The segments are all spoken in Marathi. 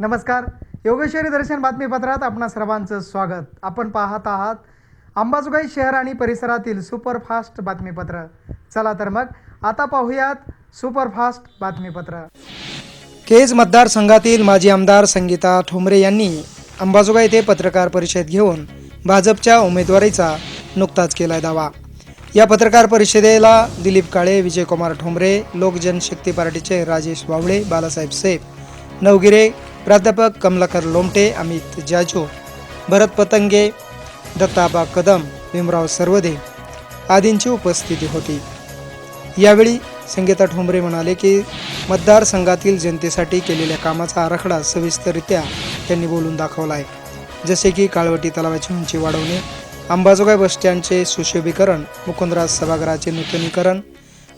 नमस्कार. योगेश्वरी दर्शन बातमीपत्रात आपणा सर्वांचं स्वागत. आपण पाहत आहात अंबाजोगाई शहर आणि परिसरातील सुपरफास्ट बातमीपत्र. चला तर मग आता पाहूयात सुपरफास्ट बातमीपत्र. केज मतदारसंघातील माजी आमदार संगीता ठोंबरे यांनी अंबाजोगाई येथे पत्रकार परिषद घेऊन भाजपच्या उमेदवारीचा नुकताच केला दावा. या पत्रकार परिषदेला दिलीप काळे विजयकुमार ठोंबरे लोक जनशक्ती पार्टीचे राजेश वावळे बालासाहेब सेफ नवगिरे प्राध्यापक कमलाकर लोमटे अमित जाजू भरत पतंगे दत्ताबा कदम भीमराव सर्वदे आदींची उपस्थिती होती. यावेळी संगीता ठोंबरे म्हणाले की मतदारसंघातील जनतेसाठी केलेल्या कामाचा आराखडा सविस्तररित्या त्यांनी बोलून दाखवला आहे जसे की काळवटी तलावाची उंची वाढवणे अंबाजोगाई बस स्टँडचे सुशोभीकरण मुकुंदराज सभागृहाचे नूतनीकरण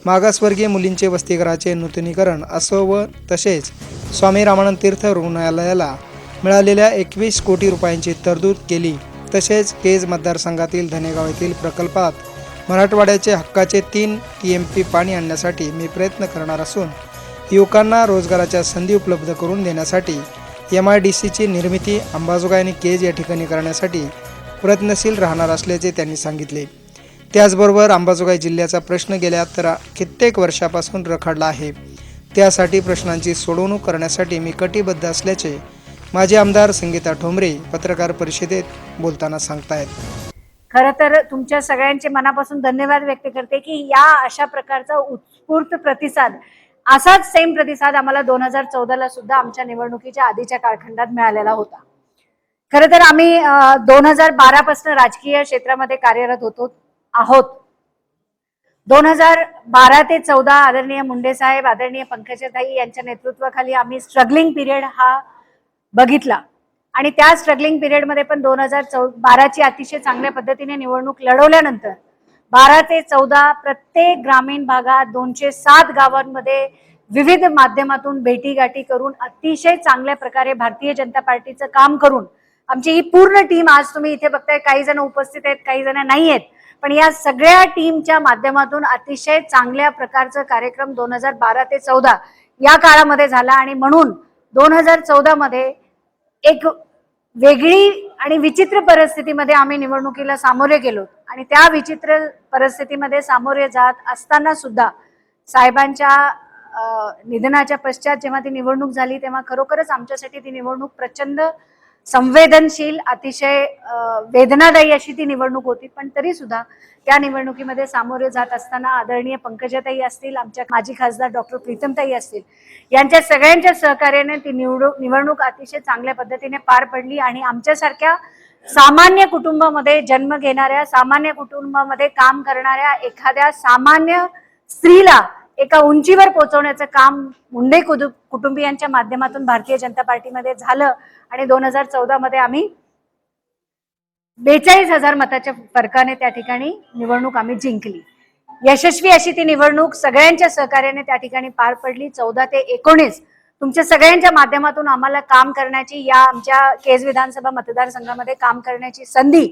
मागासवर्गीय मुलींचे वसतिगृहाचे नूतनीकरण असो व तसेच स्वामी रामानंद तीर्थ रुग्णालयाला मिळालेल्या एकवीस कोटी रुपयांची तरतूद केली. तसेच केज मतदारसंघातील धनेगाव येथील प्रकल्पात मराठवाड्याचे हक्काचे तीन टी एम पी पाणी आणण्यासाठी मी प्रयत्न करणार असून युवकांना रोजगाराच्या संधी उपलब्ध करून देण्यासाठी एम आय डी सीची निर्मिती अंबाजोगाई आणि केज या ठिकाणी करण्यासाठी प्रयत्नशील राहणार असल्याचे त्यांनी सांगितले. त्याचबरोबर अंबाजोगाई जिल्ह्याचा प्रश्न गेल्या तर कित्येक वर्षापासून रखडला आहे. त्यासाठी प्रश्नांची सोडवणूक करण्यासाठी मी कटिबद्ध असल्याचे माजी आमदार संगीता ठोंबरे पत्रकार परिषदेत बोलताना सांगतायत. खरं तर तुमच्या सगळ्यांचे मनापासून धन्यवाद व्यक्त करते की या अशा प्रकारचा उत्स्फूर्त प्रतिसाद असाच सेम प्रतिसाद आम्हाला दोन हजार चौदाला सुद्धा आमच्या निवडणुकीच्या आधीच्या कालखंडात मिळालेला होता. खरं तर आम्ही दोन हजार बारा पासून राजकीय क्षेत्रामध्ये कार्यरत होतो. आहोत. दोन हजार बारा ते चौदा आदरणीय मुंडे साहेब आदरणीय पंकजाताई यांच्या नेतृत्वाखाली आम्ही स्ट्रगलिंग पिरियड हा बघितला. आणि त्या स्ट्रगलिंग पिरियडमध्ये पण दोन हजार चौ बाराची अतिशय चांगल्या पद्धतीने निवडणूक लढवल्यानंतर बारा ते चौदा प्रत्येक ग्रामीण भागात दोनशे सात गावांमध्ये विविध माध्यमातून भेटीगाठी करून अतिशय चांगल्या प्रकारे भारतीय जनता पार्टीचं काम करून आमची ही पूर्ण टीम आज तुम्ही इथे बघताय काही जण उपस्थित आहेत काही जण नाही आहेत. पण या सगळ्या टीमच्या माध्यमातून अतिशय चांगल्या प्रकारचा कार्यक्रम दोन हजार बारा ते चौदा या काळामध्ये झाला आणि म्हणून दोन हजार चौदा मध्ये एक वेगळी आणि विचित्र परिस्थितीमध्ये आम्ही निवडणुकीला सामोरे गेलो. आणि त्या विचित्र परिस्थितीमध्ये सामोरे जात असताना सुद्धा साहेबांच्या निधनाच्या पश्चात जेव्हा ती निवडणूक झाली तेव्हा खरोखरच आमच्यासाठी ती निवडणूक प्रचंड संवेदनशील अतिशय वेदनादायी अशी ती निवडणूक होती पण तरी सुद्धा त्या निवडणुकीमध्ये सामोरे जात असताना आदरणीय पंकजाताई असतील आमच्या माजी खासदार डॉक्टर प्रीतमताई असतील यांच्या सगळ्यांच्या सहकार्याने ती निवडणूक निवडणूक अतिशय चांगल्या पद्धतीने पार पडली आणि आमच्यासारख्या सामान्य कुटुंबामध्ये जन्म घेणाऱ्या सामान्य कुटुंबामध्ये काम करणाऱ्या एखाद्या सामान्य स्त्रीला एका उंचीवर पोहोचवण्याचं काम मुंडे कुदु कुटुंबियांच्या माध्यमातून भारतीय जनता पार्टीमध्ये झालं आणि दोन हजार चौदा मध्ये आम्ही बेचाळीस हजार मताच्या फरकाने त्या ठिकाणी निवडणूक आम्ही जिंकली. यशस्वी अशी ती निवडणूक सगळ्यांच्या सहकार्याने त्या ठिकाणी पार पडली. चौदा ते एकोणीस तुमच्या सगळ्यांच्या माध्यमातून आम्हाला काम करण्याची या आमच्या केज विधानसभा मतदारसंघामध्ये काम करण्याची संधी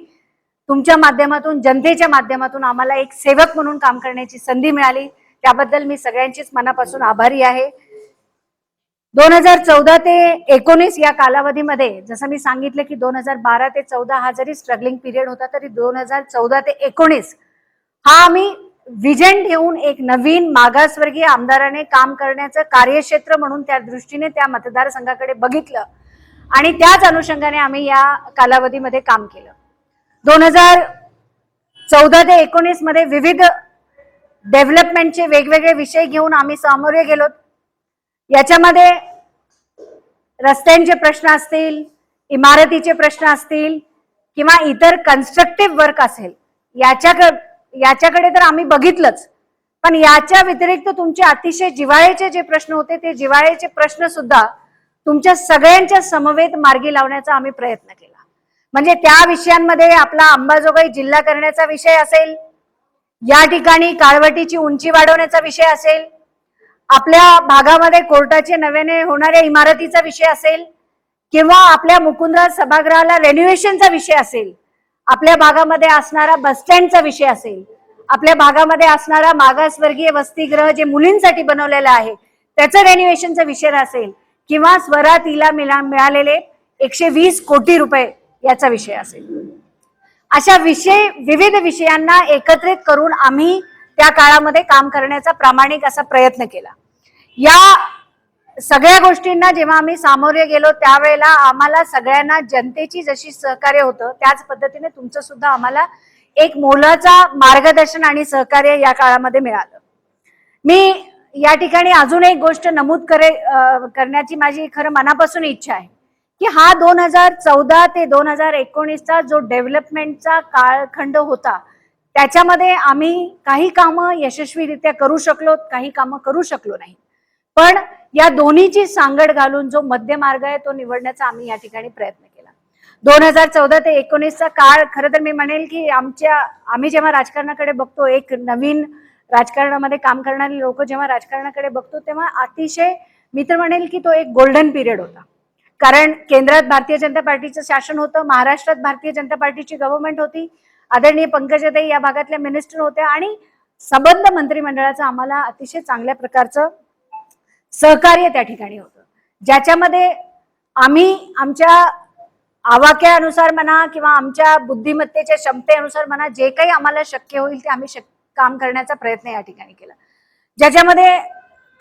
तुमच्या माध्यमातून जनतेच्या माध्यमातून आम्हाला एक सेवक म्हणून काम करण्याची संधी मिळाली. त्याबद्दल मी सगळ्यांचीच मनापासून आभारी आहे. दोन हजार चौदा ते एकोणीस या कालावधीमध्ये जसं मी सांगितलं की दोन हजार बारा ते चौदा हा जरी स्ट्रगलिंग पिरियड होता तरी दोन हजार चौदा ते एकोणीस हा आम्ही विजन ठेवून एक नवीन मागासवर्गीय आमदाराने काम करण्याचं कार्यक्षेत्र म्हणून त्या दृष्टीने त्या मतदारसंघाकडे बघितलं आणि त्याच अनुषंगाने आम्ही या कालावधीमध्ये काम केलं. दोन हजार चौदा ते एकोणीसमध्ये विविध डेव्हलपमेंटचे वेगवेगळे विषय घेऊन आम्ही सामोरे गेलो याच्यामध्ये रस्त्यांचे प्रश्न असतील इमारतीचे प्रश्न असतील किंवा इतर कन्स्ट्रक्टिव्ह वर्क असेल याच्याकडे याच्याकडे तर आम्ही बघितलंच. पण याच्या व्यतिरिक्त तुमचे अतिशय जिव्हाळ्याचे जे प्रश्न होते ते जिव्हाळ्याचे प्रश्न सुद्धा तुमच्या सगळ्यांच्या समवेत मार्गी लावण्याचा आम्ही प्रयत्न केला. म्हणजे त्या विषयांमध्ये आपला अंबाजोगाई जिल्हा करण्याचा विषय असेल या ठिकाणी काळवटीची उंची वाढवण्याचा विषय असेल आपल्या भागामध्ये कोर्टाचे नव्याने होणाऱ्या इमारतीचा विषय असेल किंवा आपल्या मुकुंदराज सभागृहाला रेन्युएशनचा विषय असेल आपल्या भागामध्ये असणारा बसस्टँडचा विषय असेल आपल्या भागामध्ये असणारा मागासवर्गीय वसतिगृह जे मुलींसाठी बनवलेलं आहे त्याचं रेन्युएशनचा विषय असेल किंवा स्वरातीला मिळा मिळालेले एकशे वीस कोटी रुपये याचा विषय असेल. अशा विषय विविध विषयांना एकत्रित करून आम्ही त्या काळामध्ये काम करण्याचा प्रामाणिक असा प्रयत्न केला. या सगळ्या गोष्टींना जेव्हा आम्ही सामोरे गेलो त्यावेळेला आम्हाला सगळ्यांना जनतेची जशी सहकार्य होतं त्याच पद्धतीने तुमचं सुद्धा आम्हाला एक मोलाचा मार्गदर्शन आणि सहकार्य या काळामध्ये मिळालं. मी या ठिकाणी अजून एक गोष्ट नमूद करे करण्याची माझी खरं मनापासून इच्छा आहे. की हा दोन हजार चौदा ते दोन हजार एकोणीसचा जो डेव्हलपमेंटचा काळखंड होता त्याच्यामध्ये आम्ही काही कामं यशस्वीरित्या करू शकलो काही कामं करू शकलो नाही. पण या दोन्हीची सांगड घालून जो मध्य मार्ग आहे तो निवडण्याचा आम्ही या ठिकाणी प्रयत्न केला. दोन हजार चौदा ते एकोणीसचा काळ खरं तर मी म्हणेल की आमच्या आम्ही जेव्हा राजकारणाकडे बघतो एक नवीन राजकारणामध्ये काम करणारी लोक जेव्हा राजकारणाकडे बघतो तेव्हा अतिशय मी तर म्हणेल की तो एक गोल्डन पिरियड होता. कारण केंद्रात भारतीय जनता पार्टीचं शासन होतं महाराष्ट्रात भारतीय जनता पार्टीची गव्हर्नमेंट होती आदरणीय पंकजाताई या भागातल्या मिनिस्टर होत्या आणि संबंध मंत्रिमंडळाचं आम्हाला अतिशय चांगल्या प्रकारचं सहकार्य त्या ठिकाणी होतं. ज्याच्यामध्ये आम्ही आमच्या आवाक्यानुसार म्हणा किंवा आमच्या बुद्धिमत्तेच्या क्षमतेनुसार म्हणा जे काही आम्हाला शक्य होईल ते आम्ही शक काम करण्याचा प्रयत्न या ठिकाणी केला. ज्याच्यामध्ये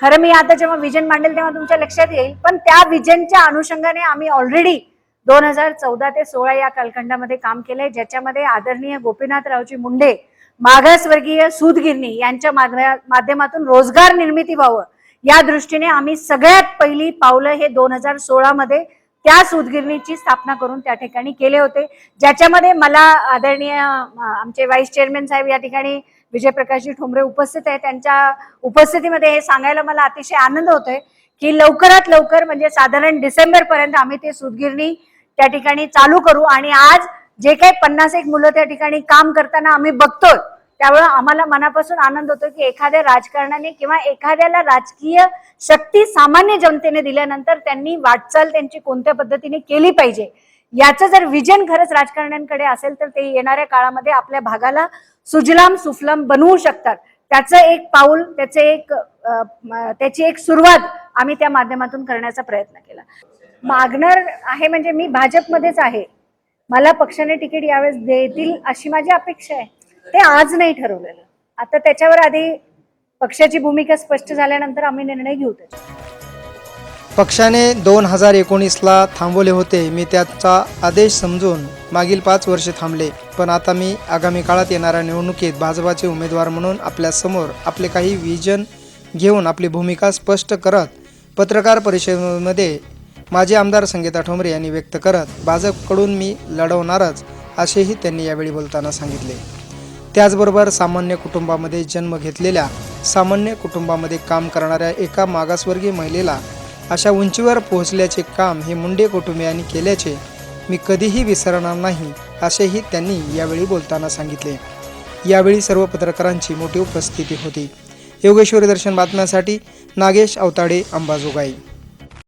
खरं मी आता जेव्हा विजन मांडेल तेव्हा तुमच्या लक्षात येईल पण त्या विजनच्या अनुषंगाने आम्ही ऑलरेडी दोन हजार चौदा ते सोळा या कालखंडामध्ये काम केलंय ज्याच्यामध्ये आदरणीय गोपीनाथरावजी मुंडे मागासवर्गीय सूतगिरणी यांच्या माध्यमातून रोजगार निर्मिती व्हावं या दृष्टीने आम्ही सगळ्यात पहिली पावलं हे दोन हजार सोळामध्ये त्या सूतगिरणीची स्थापना करून त्या ठिकाणी केले होते. ज्याच्यामध्ये मला आदरणीय आमचे व्हाईस चेअरमॅन साहेब या ठिकाणी विजयप्रकाशजी ठोंबरे उपस्थित आहे त्यांच्या उपस्थितीमध्ये हे सांगायला मला अतिशय आनंद होतोय की लवकरात लवकर म्हणजे साधारण डिसेंबर पर्यंत आम्ही ते सूतगिरणी त्या ठिकाणी चालू करू आणि आज जे काही पन्नास एक मुलं त्या ठिकाणी काम करताना आम्ही बघतोय त्यामुळे आम्हाला मनापासून आनंद होतो की एखाद्या राजकारणाने किंवा एखाद्याला राजकीय शक्ती सामान्य जनतेने दिल्यानंतर त्यांनी वाटचाल त्यांची कोणत्या पद्धतीने केली पाहिजे? याचं जर विजन खरंच राजकारण्यांकडे असेल तर ते येणाऱ्या काळामध्ये आपल्या भागाला सुजलाम सुफलाम बनवू शकतात. त्याचं एक पाऊल त्याचे एक त्याची एक सुरुवात आम्ही त्या माध्यमातून करण्याचा प्रयत्न केला. मागणार आहे म्हणजे मी भाजपमध्येच आहे. मला पक्षाने तिकीट यावेळेस देतील अशी माझी अपेक्षा आहे. ते आज नाही ठरवलेलं. आता त्याच्यावर आधी पक्षाची भूमिका स्पष्ट झाल्यानंतर आम्ही निर्णय घेऊ त्याच्यावर. पक्षाने दोन हजार एकोणीसला थांबवले होते. मी त्याचा आदेश समजून मागील पाच वर्षे थांबले. पण आता मी आगामी काळात येणाऱ्या निवडणुकीत भाजपाचे उमेदवार म्हणून आपल्यासमोर आपले काही विजन घेऊन आपली भूमिका स्पष्ट करत पत्रकार परिषदेमध्ये माजी आमदार संगीता ठोंबरे यांनी व्यक्त करत भाजपकडून मी लढवणारच असेही त्यांनी यावेळी बोलताना सांगितले. त्याचबरोबर सामान्य कुटुंबामध्ये जन्म घेतलेल्या सामान्य कुटुंबामध्ये काम करणाऱ्या एका मागासवर्गीय महिलेला अशा उंचीवर पोहोचल्याचे काम हे मुंडे कुटुंबियांनी केल्याचे मी कधीही विसरणार नाही असेही त्यांनी यावेळी बोलताना सांगितले. यावेळी सर्व पत्रकारांची मोठी उपस्थिती होती. योगेश्वरी दर्शन बातम्यांसाठी नागेश अवताडे अंबाजोगाई.